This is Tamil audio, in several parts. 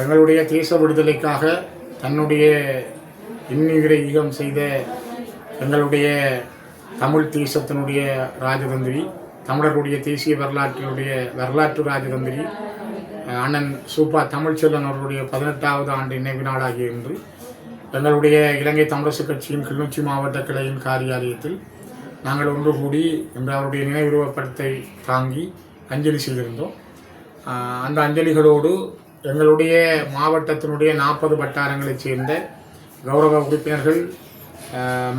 எங்களுடைய தேச விடுதலைக்காக தன்னுடைய இன்னுயிரை ஈகம் செய்த எங்களுடைய தமிழ் தேசத்தினுடைய ராஜதந்திரி தமிழர்களுடைய தேசிய வரலாற்றினுடைய வரலாற்று ராஜதந்திரி அண்ணன் சூப்பா தமிழ்ச்செல்வன் அவர்களுடைய பதினெட்டாவது ஆண்டு நினைவு நாளாகிய இன்று எங்களுடைய இலங்கை தமிழரசு கட்சியின் கிளிநொச்சி மாவட்ட கிளையின் காரியாலயத்தில் நாங்கள் ஒன்று கூடி இன்று அவருடைய நினைவுருவப்படத்தை தாங்கி அஞ்சலி செய்திருந்தோம். அந்த அஞ்சலிகளோடு எங்களுடைய மாவட்டத்தினுடைய நாற்பது வட்டாரங்களைச் சேர்ந்த கௌரவ உறுப்பினர்கள்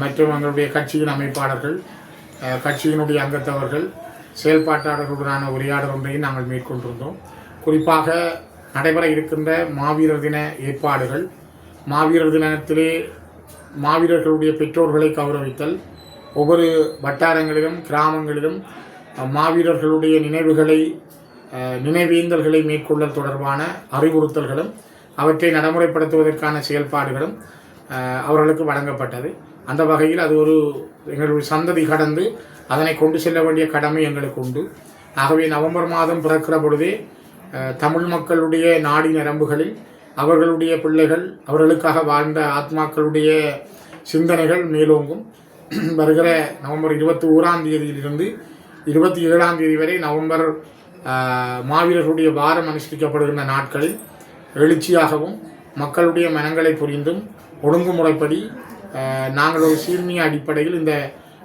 மற்றும் எங்களுடைய கட்சியின் அமைப்பாளர்கள் கட்சியினுடைய அங்கத்தவர்கள் செயல்பாட்டாளர்களுடனான உரையாடல் ஒன்றையும் நாங்கள் மேற்கொண்டிருந்தோம். குறிப்பாக நடைபெற இருக்கின்ற மாவீரர் தின ஏற்பாடுகள் மாவீரர் தினத்திலே மாவீரர்களுடைய பெற்றோர்களை கௌரவித்தல் ஒவ்வொரு வட்டாரங்களிலும் கிராமங்களிலும் மாவீரர்களுடைய நினைவுகளை நினைவேந்தல்களை மேற்கொள்ளல் தொடர்பான அறிவுறுத்தல்களும் அவற்றை நடைமுறைப்படுத்துவதற்கான செயல்பாடுகளும் அவர்களுக்கு வழங்கப்பட்டது. அந்த வகையில் அது ஒரு எங்களுடைய சந்ததி கடந்து அதனை கொண்டு செல்ல வேண்டிய கடமை எங்களுக்கு உண்டு. ஆகவே நவம்பர் மாதம் பிறக்கிற பொழுதே தமிழ் மக்களுடைய நாடி நரம்புகளில் அவர்களுடைய பிள்ளைகள் அவர்களுக்காக வாழ்ந்த ஆத்மாக்களுடைய சிந்தனைகள் மேலோங்கும். வருகிற நவம்பர் இருபத்தி ஓராம் தேதியிலிருந்து இருபத்தி ஏழாம் தேதி வரை நவம்பர் மாவீரர்களுடைய வாரம் அனுஷ்டிக்கப்படுகின்ற நாட்களில் எழுச்சியாகவும் மக்களுடைய மனங்களை புரிந்தும் ஒழுங்குமுறைப்படி நாங்கள் ஒரு சீர்மிய அடிப்படையில் இந்த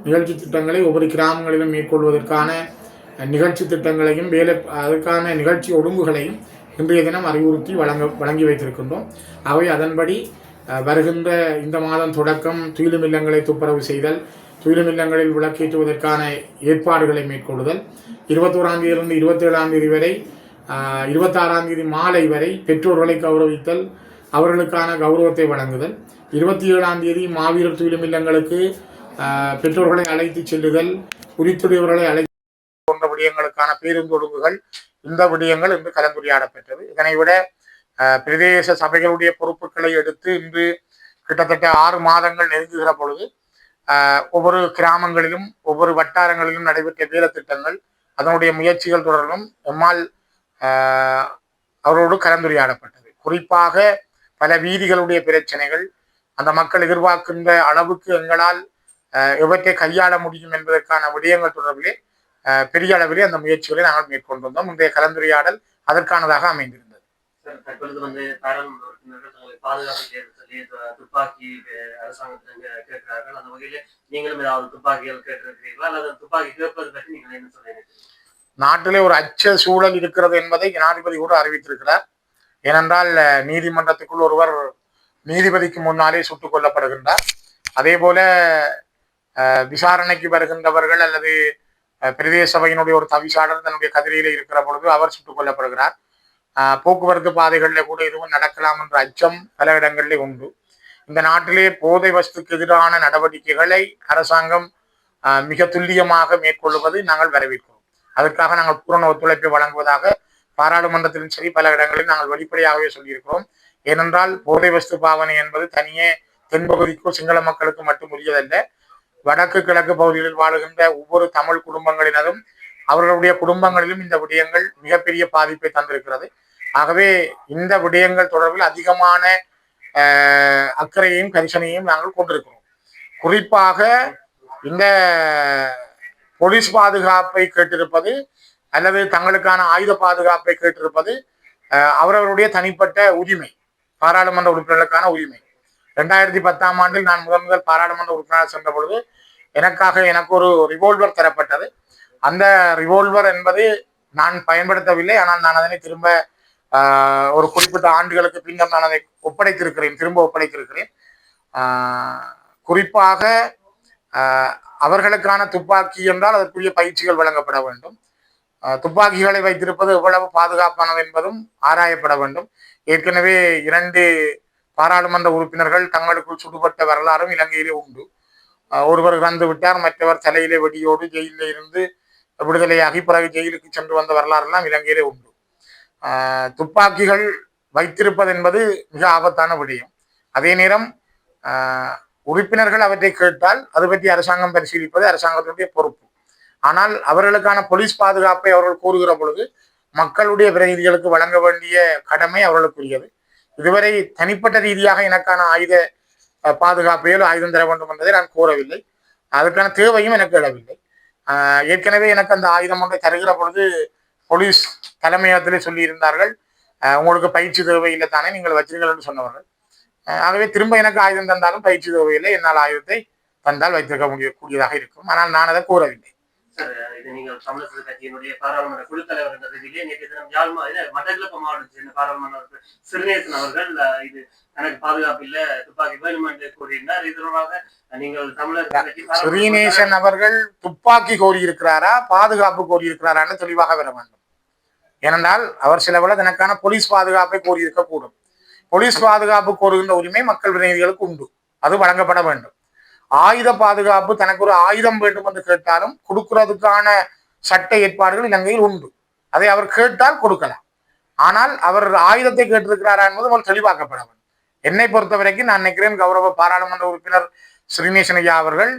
நிகழ்ச்சி திட்டங்களை ஒவ்வொரு கிராமங்களிலும் மேற்கொள்வதற்கான நிகழ்ச்சி திட்டங்களையும் வேலை அதற்கான நிகழ்ச்சி ஒழுங்குகளையும் இன்றைய தினம் அறிவுறுத்தி வழங்க வழங்கி வைத்திருக்கின்றோம். அவை அதன்படி வருகின்ற இந்த மாதம் தொடக்கம் துயிலும் இல்லங்களை துப்புரவு செய்தல் துயிலும் இல்லங்களில் விளக்கேற்றுவதற்கான ஏற்பாடுகளை மேற்கொள்ளுதல். இருபத்தோராம் தேதியிலிருந்து இருபத்தேழாம் தேதி வரை இருபத்தாறாம் தேதி மாலை வரை பெற்றோர்களை கௌரவித்தல் அவர்களுக்கான கௌரவத்தை வழங்குதல். இருபத்தி ஏழாம் தேதி மாவீரர் துயிலும் இல்லங்களுக்கு பெற்றோர்களை அழைத்து செல்லுதல் குறித்துடையவர்களை அழைத்து போன்ற விடயங்களுக்கான பேருந்தொழுங்குகள் இந்த விடயங்கள் இன்று கலந்துரையாடப்பெற்றது. இதனை விட பிரதேச சபைகளுடைய பொறுப்புகளை எடுத்து இன்று கிட்டத்தட்ட ஆறு மாதங்கள் நெருங்குகிற பொழுது ஒவ்வொரு கிராமங்களிலும் ஒவ்வொரு வட்டாரங்களிலும் நடைபெற்ற வேலை திட்டங்கள் அதனுடைய முயற்சிகள் தொடர்பிலும் எம்மால் அவரோடு கலந்துரையாடப்பட்டது. குறிப்பாக பல வீதிகளுடைய பிரச்சனைகள் அந்த மக்கள் எதிர்பார்க்கின்ற அளவுக்கு எங்களால் அஹ், எவற்றை கையாள முடியும் என்பதற்கான விடயங்கள் தொடர்பிலே பெரிய அளவிலே அந்த முயற்சிகளை நாங்கள் மேற்கொண்டிருந்தோம் இன்றைய கலந்துரையாடல் அதற்கானதாக அமைந்திருந்தது. தற்பொழுது வந்து பாராளுமன்ற உறுப்பினர்கள் தங்களை பாதுகாப்பு தேர்வு சொல்லி துப்பாக்கி அஹ், கேட்கிறார்கள். அந்த வகையில நீங்களும் ஏதாவது துப்பாக்கிகள் கேட்டிருக்கிறீர்களா? அல்லது துப்பாக்கி கேட்பது பற்றி நீங்கள் என்ன சொல்றீங்க நாட்டிலே ஒரு அச்ச சூழல் இருக்கிறது என்பதை ஜனாதிபதி கூட அறிவித்திருக்கிறார். ஏனென்றால் நீதிமன்றத்துக்குள் ஒருவர் நீதிபதிக்கு முன்னாலே சுட்டுக் கொல்லப்படுகின்றார். அதே போல அஹ், விசாரணைக்கு வருகின்றவர்கள் அல்லது பிரதேச சபையினுடைய ஒரு தவிசாளர் தன்னுடைய கதிரையில இருக்கிற பொழுது அவர் சுட்டுக் கொல்லப்படுகிறார். போக்குவரத்து பாதைகளில் கூட எதுவும் நடக்கலாம் என்ற அச்சம் பல இடங்களிலே உண்டு. இந்த நாட்டிலே போதை வஸ்துக்கு எதிரான நடவடிக்கைகளை அரசாங்கம் மிக துல்லியமாக மேற்கொள்வது நாங்கள் வரவேற்கிறோம். அதற்காக நாங்கள் பூரண ஒத்துழைப்பை வழங்குவதாக பாராளுமன்றத்திலும் சரி பல இடங்களில் நாங்கள் வெளிப்படையாகவே சொல்லியிருக்கிறோம். ஏனென்றால் போதை வஸ்து பாவனை என்பது தனியே தென்பகுதிக்கும் சிங்கள மக்களுக்கு மட்டும் உரியதல்ல. வடக்கு கிழக்கு பகுதிகளில் வாழுகின்ற ஒவ்வொரு தமிழ் குடும்பங்களினரும் அவர்களுடைய குடும்பங்களிலும் இந்த விடயங்கள் மிகப்பெரிய பாதிப்பை தந்திருக்கிறது. ஆகவே இந்த விடயங்கள் தொடர்பில் அதிகமான அக்கறையையும் கரிசனையும் நாங்கள் கொண்டிருக்கிறோம். குறிப்பாக இந்த போலீஸ் பாதுகாப்பை கேட்டிருப்பது அல்லது தங்களுக்கான ஆயுத பாதுகாப்பை கேட்டிருப்பது அவரவருடைய தனிப்பட்ட உரிமை பாராளுமன்ற உறுப்பினர்களுக்கான உரிமை. ரெண்டாயிரத்தி பத்தாம் ஆண்டில் நான் முதன் முதல் பாராளுமன்ற உறுப்பினராக சென்ற பொழுது எனக்காக எனக்கு ஒரு ரிவால்வர் தரப்பட்டது. அந்த ரிவால்வர் என்பது நான் பயன்படுத்தவில்லை ஆனால் நான் அதனை திரும்ப ஒரு குறிப்பிட்ட ஆண்டுகளுக்கு பின்னர் நான் அதை ஒப்படைத்திருக்கிறேன் திரும்ப ஒப்படைத்திருக்கிறேன். ஆஹ், குறிப்பாக ஆஹ், அவர்களுக்கான துப்பாக்கி என்றால் அதற்குரிய பயிற்சிகள் வழங்கப்பட வேண்டும். ஆஹ், துப்பாக்கிகளை வைத்திருப்பது எவ்வளவு பாதுகாப்பானது என்பதும் ஆராயப்பட வேண்டும். ஏற்கனவே இரண்டு பாராளுமன்ற உறுப்பினர்கள் தங்களுக்குள் சுடுபட்ட வரலாறும் இலங்கையிலே உண்டு. ஒருவர் இறந்து விட்டார் மற்றவர் தலையிலே வெடியோடு ஜெயிலில் இருந்து விடுதலையாகி பிறகு ஜெயிலுக்கு சென்று வந்த வரலாறுலாம் இலங்கையிலே உண்டு. துப்பாக்கிகள் வைத்திருப்பது என்பது மிக ஆபத்தான விடயம். அதே நேரம் உறுப்பினர்கள் அவற்றை கேட்டால் அது பற்றி அரசாங்கம் பரிசீலிப்பது அரசாங்கத்தினுடைய பொறுப்பு. ஆனால் அவர்களுக்கான போலீஸ் பாதுகாப்பை அவர்கள் கூறுகிற பொழுது மக்களுடைய பிரதிநிதிகளுக்கு வழங்க வேண்டிய கடமை அவர்களுக்குரியது. இதுவரை தனிப்பட்ட ரீதியாக எனக்கான ஆயுத அஹ், பாதுகாப்பையோ ஆயுதம் தர வேண்டும் என்பதை நான் கூறவில்லை. அதுக்கான தேவையும் எனக்கு இடவில்லை ஏற்கனவே எனக்கு அந்த ஆயுதம் ஒன்றை தருகிற பொழுது போலீஸ் தலைமையகத்திலே சொல்லியிருந்தார்கள். உங்களுக்கு பயிற்சி தேவையில்லை தானே நீங்கள் வச்சிருங்கள் என்று சொன்னவர்கள். ஆகவே திரும்ப எனக்கு ஆயுதம் தந்தாலும் பயிற்சி தேவையில்லை என்னால் ஆயுதத்தை தந்தால் வைத்திருக்க முடியக்கூடியதாக இருக்கும். ஆனால் நான் அதை கூறவில்லை. நீங்கள் தமிழக கட்சியினுடைய பாராளுமன்ற குழு தலைவர் என்ற ரீதியிலே நேற்று தினம் யாழ்மா இல்ல மட்டக்களப்பு மாவட்டத்தை சேர்ந்த பாராளுமன்ற சிறுநேசன் அவர்கள் இது எனக்கு பாதுகாப்பு இல்ல துப்பாக்கி வேணும் என்று கூறினார் இது தொடர்பாக நீங்கள் தமிழர் ஸ்ரீநேசன் அவர்கள் துப்பாக்கி கோரியிருக்கிறாரா பாதுகாப்பு கோரியிருக்கிறாரான்னு தெளிவாக வர வேண்டும். ஏனென்றால் அவர் சில வேளை தனக்கான போலீஸ் பாதுகாப்பை கோரியிருக்கக்கூடும் போலீஸ் பாதுகாப்பு கோருகின்ற உரிமை மக்கள் பிரதிநிதிகளுக்கு உண்டு. அது வழங்கப்பட வேண்டும். ஆயுத பாதுகாப்பு தனக்கு ஒரு ஆயுதம் வேண்டும் என்று கேட்டாலும் கொடுக்கிறதுக்கான சட்ட ஏற்பாடுகள் இலங்கையில் உண்டு. அதை அவர் கேட்டால் கொடுக்கலாம். ஆனால் அவர் ஆயுதத்தை கேட்டிருக்கிறாரா என்பது அவர் தெளிவாக்கப்பட வேண்டும். என்னை பொறுத்த வரைக்கும் நான் நினைக்கிறேன் கௌரவ பாராளுமன்ற உறுப்பினர் ஸ்ரீநேசன் ஐயா அவர்கள்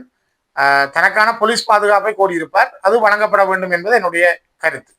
ஆஹ், தனக்கான போலீஸ் பாதுகாப்பை கோரியிருப்பார். அது வழங்கப்பட வேண்டும் என்பது என்னுடைய கருத்து.